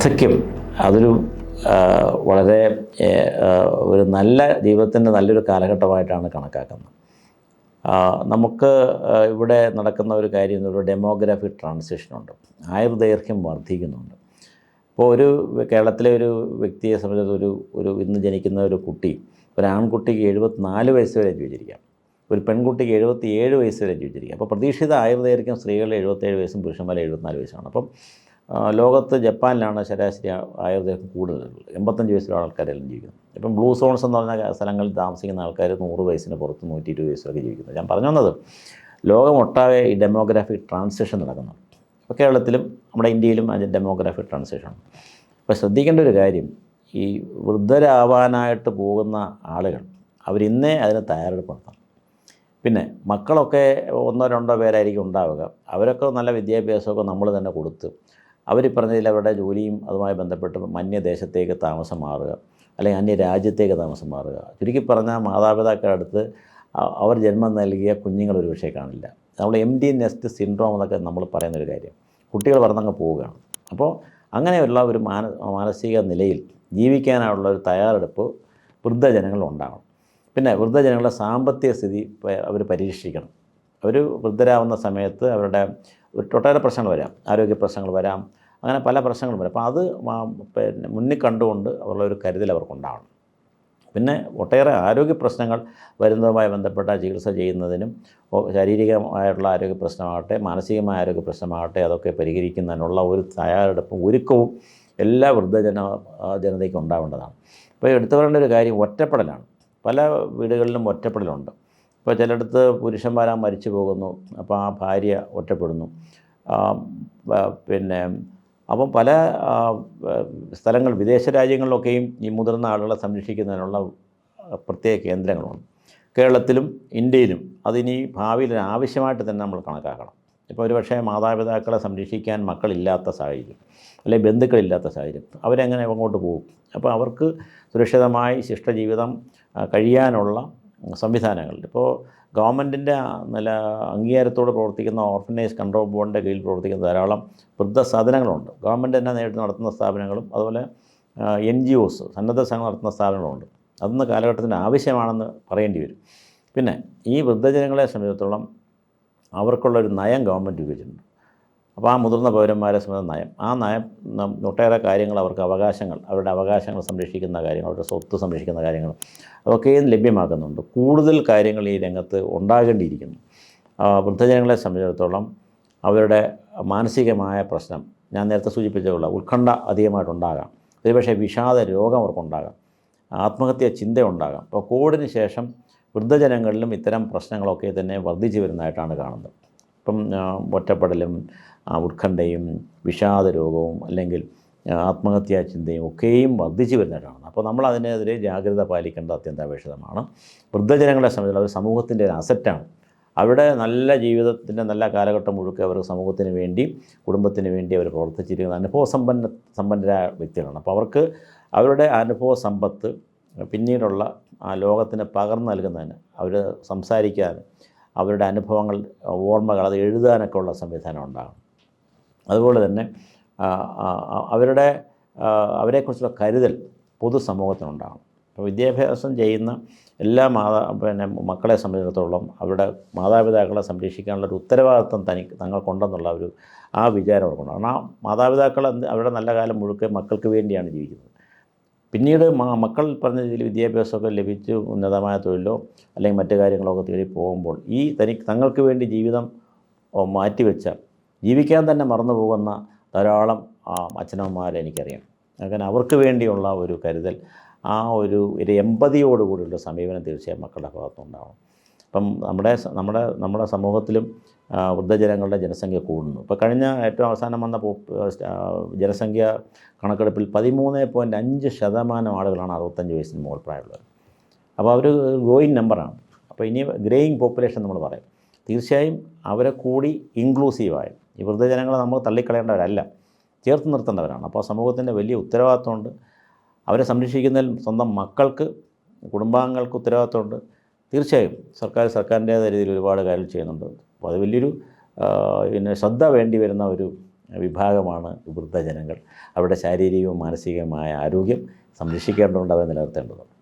വാർദ്ധക്യം അതൊരു വളരെ ഒരു നല്ല ജീവിതത്തിന്റെ നല്ലൊരു കാലഘട്ടമായിട്ടാണ് കണക്കാക്കുന്നത്. നമുക്ക് ഇവിടെ നടക്കുന്ന ഒരു കാര്യം ഒരു ഡെമോഗ്രാഫി ട്രാൻസിഷനുണ്ട്. ആയുർദൈർഘ്യം വർദ്ധിക്കുന്നുണ്ട്. ഇപ്പോൾ ഒരു കേരളത്തിലെ ഒരു വ്യക്തിയെ സംബന്ധിച്ച് ഒരു ഒരു ഇന്ന് ജനിക്കുന്ന ഒരു കുട്ടി ഒരു ആൺകുട്ടിക്ക് എഴുപത്തിനാല് വയസ്സ് വരെ ജീവിച്ചിരിക്കാം ഒരു പെൺകുട്ടിക്ക് എഴുപത്തി ഏഴ് വയസ്സ് വരെ ജീവിച്ചിരിക്കാം അപ്പോൾ പ്രതീക്ഷിത ആയുർദൈർഘ്യം സ്ത്രീകളുടെ എഴുപത്തേഴ് വയസ്സും പുരുഷന്മാരെ എഴുപത്തിനാല് വയസ്സാണ്. അപ്പം ലോകത്ത് ജപ്പാനിലാണ് ശരാശരി ആയുർദ്ദേഹം കൂടുതലുള്ളത്. എൺപത്തഞ്ച് വയസ്സിലുള്ള ആൾക്കാരെല്ലാം ജീവിക്കുന്നത് ഇപ്പം ബ്ലൂ സോൺസ് എന്ന് പറഞ്ഞ സ്ഥലങ്ങളിൽ താമസിക്കുന്ന ആൾക്കാർ നൂറ് വയസ്സിന് പുറത്ത് നൂറ്റി ഇരുപത് വയസ്സിലൊക്കെ ജീവിക്കുന്നത് ഞാൻ പറഞ്ഞു വന്നത് ലോകമൊട്ടാകെ ഈ ഡെമോഗ്രാഫിക് ട്രാൻസിഷൻ നടക്കുന്നുണ്ട് ഇപ്പോൾ കേരളത്തിലും നമ്മുടെ ഇന്ത്യയിലും അതിന്റെ ഡെമോഗ്രാഫിക് ട്രാൻസിഷൻ അപ്പോൾ ശ്രദ്ധിക്കേണ്ട ഒരു കാര്യം ഈ വൃദ്ധരാവാനായിട്ട് പോകുന്ന ആളുകൾ അവരിന്നേ അതിന് തയ്യാറെടുപ്പ് നടത്തണം പിന്നെ മക്കളൊക്കെ ഒന്നോ രണ്ടോ പേരായിരിക്കും ഉണ്ടാവുക. അവരൊക്കെ നല്ല വിദ്യാഭ്യാസമൊക്കെ നമ്മൾ തന്നെ കൊടുത്ത് അവർ പറഞ്ഞതിൽ അവരുടെ ജോലിയും അതുമായി ബന്ധപ്പെട്ട് മന്യദേശത്തേക്ക് താമസം മാറുക അല്ലെങ്കിൽ അന്യ രാജ്യത്തേക്ക് താമസം മാറുക. ചുരുക്കി പറഞ്ഞാൽ മാതാപിതാക്കളുടെ അടുത്ത് അവർ ജന്മം നൽകിയ കുഞ്ഞുങ്ങൾ ഒരു പക്ഷേ കാണില്ല. നമ്മൾ എം ഡി നെസ്റ്റ് സിൻഡ്രോം എന്നൊക്കെ നമ്മൾ പറയുന്നൊരു കാര്യം. കുട്ടികൾ പറഞ്ഞങ്ങ് പോവുകയാണ്. അപ്പോൾ അങ്ങനെയുള്ള ഒരു മാന മാനസിക നിലയിൽ ജീവിക്കാനുള്ള ഒരു തയ്യാറെടുപ്പ് വൃദ്ധജനങ്ങൾ ഉണ്ടാകണം പിന്നെ വൃദ്ധജനങ്ങളുടെ സാമ്പത്തിക സ്ഥിതി അവർ പരീക്ഷിക്കണം. അവർ വൃദ്ധരാവുന്ന സമയത്ത് അവരുടെ ഒരു ഒട്ടേറെ പ്രശ്നങ്ങൾ വരാം. ആരോഗ്യ പ്രശ്നങ്ങൾ വരാം. അങ്ങനെ പല പ്രശ്നങ്ങളും വരും. അപ്പോൾ അത് പിന്നെ മുന്നിൽ കണ്ടുകൊണ്ട് അവരുടെ ഒരു കരുതൽ അവർക്കുണ്ടാവണം. പിന്നെ ഒട്ടേറെ ആരോഗ്യ പ്രശ്നങ്ങൾ വരുന്നതുമായി ബന്ധപ്പെട്ട ചികിത്സ ചെയ്യുന്നതിനും ശാരീരികമായിട്ടുള്ള ആരോഗ്യ പ്രശ്നമാകട്ടെ മാനസികമായ ആരോഗ്യ പ്രശ്നമാകട്ടെ അതൊക്കെ പരിഹരിക്കുന്നതിനുള്ള ഒരു തയ്യാറെടുപ്പും ഒരുക്കവും എല്ലാ വൃദ്ധജന ജനതയ്ക്കും ഉണ്ടാവേണ്ടതാണ്. ഇപ്പോൾ എടുത്തു പറയേണ്ട ഒരു കാര്യം ഒറ്റപ്പെടലാണ്. പല വീടുകളിലും ഒറ്റപ്പെടലുണ്ട്. ഇപ്പോൾ ചിലയിടത്ത് പുരുഷന്മാരാ മരിച്ചു പോകുന്നു. അപ്പോൾ ആ ഭാര്യ ഒറ്റപ്പെടുന്നു. പിന്നെ അപ്പം പല സ്ഥലങ്ങൾ വിദേശ രാജ്യങ്ങളിലൊക്കെയും ഈ മുതിർന്ന ആളുകളെ സംരക്ഷിക്കുന്നതിനുള്ള പ്രത്യേക കേന്ദ്രങ്ങളുണ്ട്. കേരളത്തിലും ഇന്ത്യയിലും അതിനി ഭാവിയിൽ ആവശ്യമായിട്ട് തന്നെ നമ്മൾ കണക്കാക്കണം. ഇപ്പോൾ ഒരു പക്ഷേ മാതാപിതാക്കളെ സംരക്ഷിക്കാൻ മക്കളില്ലാത്ത സാഹചര്യം അല്ലെങ്കിൽ ബന്ധുക്കളില്ലാത്ത സാഹചര്യം അവരെങ്ങനെ അങ്ങോട്ട് പോകും? അപ്പോൾ അവർക്ക് സുരക്ഷിതമായി ശിഷ്ടജീവിതം ജീവിതം കഴിയാനുള്ള സംവിധാനങ്ങൾ ഇപ്പോൾ ഗവൺമെന്റിന്റെ നല്ല അംഗീകാരത്തോടെ പ്രവർത്തിക്കുന്ന ഓർഫനേജ് കൺട്രോൾ ബോർഡിന്റെ കീഴിൽ പ്രവർത്തിക്കുന്ന ധാരാളം വൃദ്ധസാധനങ്ങളുണ്ട് ഗവൺമെന്റ് തന്നെ നേരിട്ട് നടത്തുന്ന സ്ഥാപനങ്ങളും അതുപോലെ എൻ ജി ഒസ് സന്നദ്ധ സംഘം നടത്തുന്ന സ്ഥാപനങ്ങളുണ്ട് അതൊന്ന് കാലഘട്ടത്തിന് ആവശ്യമാണെന്ന് പറയേണ്ടി വരും. പിന്നെ ഈ വൃദ്ധജനങ്ങളെ സംബന്ധിച്ചിടത്തോളം അവർക്കുള്ളൊരു നയം ഗവൺമെന്റ് രൂപീകരിച്ചിട്ടുണ്ട് അപ്പോൾ ആ മുതിർന്ന പൗരന്മാരെ സംബന്ധിച്ച നയം. ആ നയം ഒട്ടേറെ കാര്യങ്ങൾ അവർക്ക് അവകാശങ്ങൾ അവരുടെ അവകാശങ്ങൾ സംരക്ഷിക്കുന്ന കാര്യങ്ങൾ അവരുടെ സ്വത്ത് സംരക്ഷിക്കുന്ന കാര്യങ്ങൾ അതൊക്കെയും ലഭ്യമാക്കുന്നുണ്ട്. കൂടുതൽ കാര്യങ്ങൾ ഈ രംഗത്ത് ഉണ്ടാകേണ്ടിയിരിക്കുന്നു. വൃദ്ധജനങ്ങളെ സംബന്ധിച്ചിടത്തോളം അവരുടെ മാനസികമായ പ്രശ്നം ഞാൻ നേരത്തെ സൂചിപ്പിച്ചുള്ള ഉത്കണ്ഠ അധികമായിട്ടുണ്ടാകാം ഒരുപക്ഷെ വിഷാദ രോഗം അവർക്കുണ്ടാകാം. ആത്മഹത്യ ചിന്ത ഉണ്ടാകാം അപ്പോൾ കോവിഡിന് ശേഷം വൃദ്ധജനങ്ങളിലും ഇത്തരം പ്രശ്നങ്ങളൊക്കെ തന്നെ വർദ്ധിച്ചു വരുന്നതായിട്ടാണ് കാണുന്നത്. ഇപ്പം ഒറ്റപ്പെടലും ഉത്കണ്ഠയും വിഷാദ രോഗവും അല്ലെങ്കിൽ ആത്മഹത്യാ ചിന്തയും ഒക്കെയും വർദ്ധിച്ചു വരുന്നതായിട്ടാണ് അപ്പോൾ നമ്മൾ അതിനെതിരെ ജാഗ്രത പാലിക്കേണ്ടത് അത്യന്താപേക്ഷിതമാണ്. വൃദ്ധജനങ്ങളെ സംബന്ധിച്ച് അവർ സമൂഹത്തിന്റെ ഒരു അസറ്റാണ് അവരുടെ നല്ല ജീവിതത്തിന്റെ നല്ല കാലഘട്ടം മുഴുക്കെ അവർ സമൂഹത്തിന് വേണ്ടി കുടുംബത്തിന് വേണ്ടി അവർ പ്രവർത്തിച്ചിരിക്കുന്ന അനുഭവ സമ്പന്ന സമ്പന്നരായ വ്യക്തികളാണ്. അപ്പോൾ അവർക്ക് അവരുടെ അനുഭവ സമ്പത്ത് പിന്നീടുള്ള ആ ലോകത്തിന് പകർന്നു നൽകുന്നതിന് അവർ സംസാരിക്കാൻ അവരുടെ അനുഭവങ്ങൾ ഓർമ്മകൾ അത് എഴുതാനൊക്കെ ഉള്ള സംവിധാനം ഉണ്ടാകും അതുപോലെ തന്നെ അവരുടെ അവരെക്കുറിച്ചുള്ള കരുതൽ പൊതുസമൂഹത്തിനുണ്ടാകണം അപ്പോൾ വിദ്യാഭ്യാസം ചെയ്യുന്ന എല്ലാ മാതാ പിന്നെ മക്കളെ സംബന്ധിച്ചിടത്തോളം അവരുടെ മാതാപിതാക്കളെ സംരക്ഷിക്കാനുള്ള ഒരു ഉത്തരവാദിത്വം തനിക്ക് തങ്ങൾക്കുണ്ടെന്നുള്ള ഒരു ആ വിചാരം അവർക്കുണ്ട് കാരണം ആ മാതാപിതാക്കൾ അവരുടെ നല്ല കാലം മുഴുക്കെ മക്കൾക്ക് വേണ്ടിയാണ് ജീവിക്കുന്നത്. പിന്നീട് മക്കൾ പറഞ്ഞ രീതിയിൽ വിദ്യാഭ്യാസമൊക്കെ ലഭിച്ച് ഉന്നതമായ തൊഴിലോ അല്ലെങ്കിൽ മറ്റു കാര്യങ്ങളൊക്കെ തേടി പോകുമ്പോൾ ഈ തനിക്ക് തങ്ങൾക്ക് വേണ്ടി ജീവിതം മാറ്റിവെച്ച ജീവിക്കാൻ തന്നെ മറന്നു പോകുന്ന ധാരാളം അച്ഛനമ്മമാരെ എനിക്കറിയാം. അങ്ങനെ അവർക്ക് വേണ്ടിയുള്ള ഒരു കരുതൽ ആ ഒരു ഒരു എമ്പതിയോടുകൂടിയുള്ള സമീപനം തീർച്ചയായും മക്കളുടെ ഭാഗത്തുനിന്നുണ്ടാവണം ഇപ്പം നമ്മുടെ നമ്മുടെ നമ്മുടെ സമൂഹത്തിലും വൃദ്ധജനങ്ങളുടെ ജനസംഖ്യ കൂടുന്നു. ഇപ്പോൾ കഴിഞ്ഞ ഏറ്റവും അവസാനം വന്ന ജനസംഖ്യ കണക്കെടുപ്പിൽ പതിമൂന്ന് പോയിന്റ് അഞ്ച് ശതമാനം ആളുകളാണ് അറുപത്തഞ്ച് വയസ്സിന് മുകൾ പ്രായമുള്ളത്. അപ്പോൾ അവർ ഗ്രോയിങ് നമ്പറാണ് അപ്പോൾ ഇനി ഗ്രേയിങ് പോപ്പുലേഷൻ നമ്മൾ പറയും. തീർച്ചയായും അവരെ കൂടി ഇൻക്ലൂസീവായി ഈ വൃദ്ധജനങ്ങളെ നമ്മൾ തള്ളിക്കളയേണ്ടവരല്ല. ചേർത്ത് നിർത്തേണ്ടവരാണ്. അപ്പോൾ സമൂഹത്തിന്റെ വലിയ ഉത്തരവാദിത്വമുണ്ട്. അവരെ സംരക്ഷിക്കുന്നതിൽ സ്വന്തം മക്കൾക്ക് കുടുംബാംഗങ്ങൾക്ക് ഉത്തരവാദിത്വമുണ്ട്. തീർച്ചയായും സർക്കാർ സർക്കാരിന്റേതായ രീതിയിൽ ഒരുപാട് കാര്യങ്ങൾ ചെയ്യുന്നുണ്ട്. അപ്പോൾ അത് വലിയൊരു പിന്നെ ശ്രദ്ധ വേണ്ടി വരുന്ന ഒരു വിഭാഗമാണ് വൃദ്ധജനങ്ങൾ. അവരുടെ ശാരീരികവും മാനസികവുമായ ആരോഗ്യം സംരക്ഷിക്കേണ്ടതുണ്ട് അവരെ നിലനിർത്തേണ്ടതുണ്ട്.